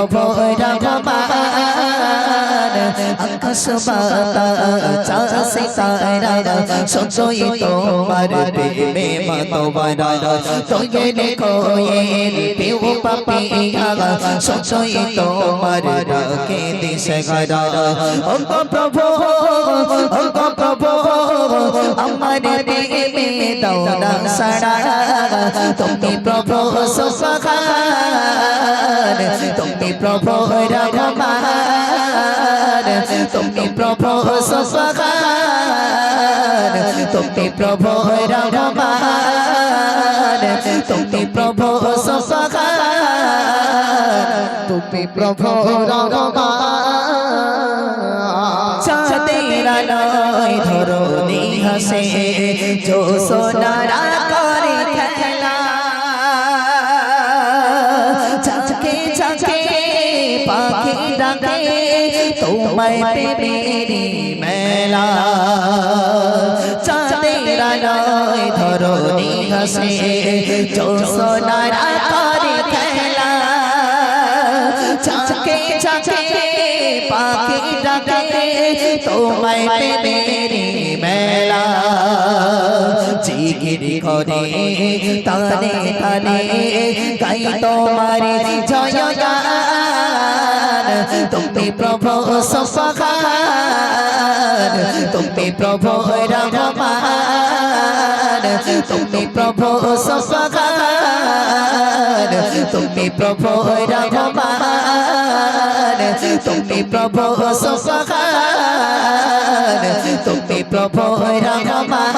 প্রভু রহমান আকাশ বাতাসে তারা সচই তোমার প্রেমে মতবারা তোয়েলে কোয়েল পেউ পাপিয়া সচই তোমার ডাকে দিশে গারা ও প্রভু ও প্রভু আমার প্রেমে দাও না সারা তুমি প্রভু তুমি প্রভু রহমান তুমি প্রভু সুবহান তুমি প্রভু রহমান তুমি প্রভু সুবহান তুমি প্রভু রহমান চাঁদের আলোয় ধরণী হাসে যো সোনারা তোমায় প্রেমেরি মেলা চাঁদের আলোয় ধরণী হাসে যো সোনারা করে খেলা চাকে চাকে পাখি ডাকে তোমায় প্রেমেরি মেলা জিগিরি করে তানে তানে গাই তোমার জয় গান তুমি প্রভু সফান তুমি প্রভু রহমান তুমি প্রভু সফান তুমি প্রভু রহমান তুমি প্রভু সফান তুমি প্রভু রহমান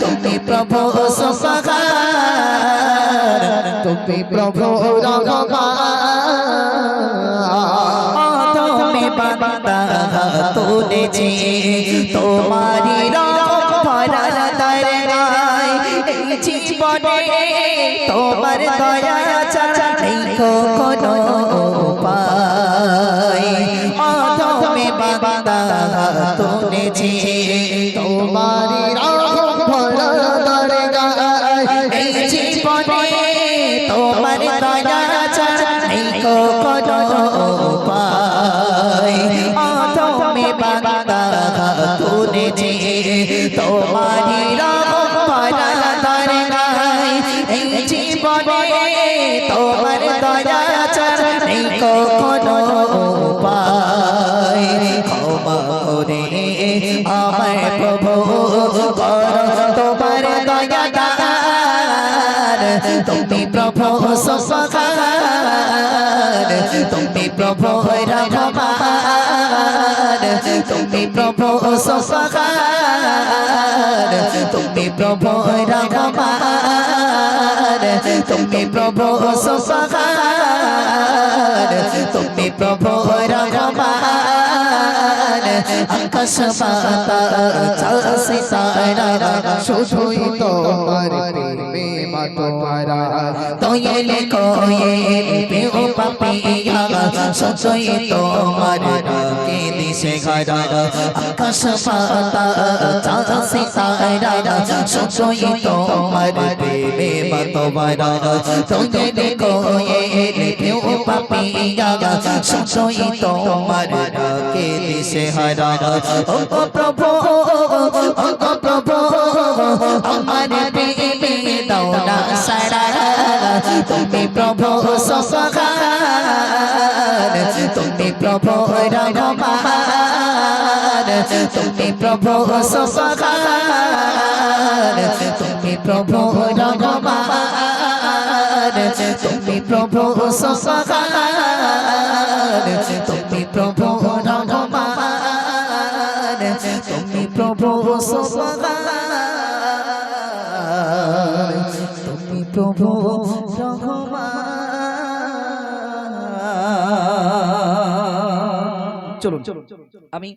তুমি প্রভু সফান তুমি প্রভু তুমি বান্দা তুলেছি তোমারি তোমার দয়া ছাড়া নেই কোনো উপায়। তুমি বান্দা তুলেছি তোমারি প্রভু, কর তোমার দয়া দান। তুমি প্রভু সফান তুমি প্রভু রহমান তুমি প্রভু সফান তুমি প্রভু রহমান তুমি প্রভু সফান আকাশ বাতাসে তারা শুধুই তোমার প্রেমে মাতোয়ারা তোয়েলে কোয়েল পেও পাপিয়া সচই তোমার ডাকে দিশে গারা আকাশ বাতাসে তারা সচই তোমার প্রেমে মতবারা তোয়েলে কোয়েল পেও পাপিয়া সচই তোমার ডাকে দিশে হারা ও প্রভু ও প্রভু আমার প্রেমে দাও না সারা তুমি প্রভু সফান তুমি প্রভু রহমান তুমি প্রভু সফান তুমি প্রভু ভগবান। তুমি প্রভু সসার তুমি প্রভু ভগবান। তুমি প্রভু সসার তুমি প্রভু ভগবান। চলুন চলুন। আমি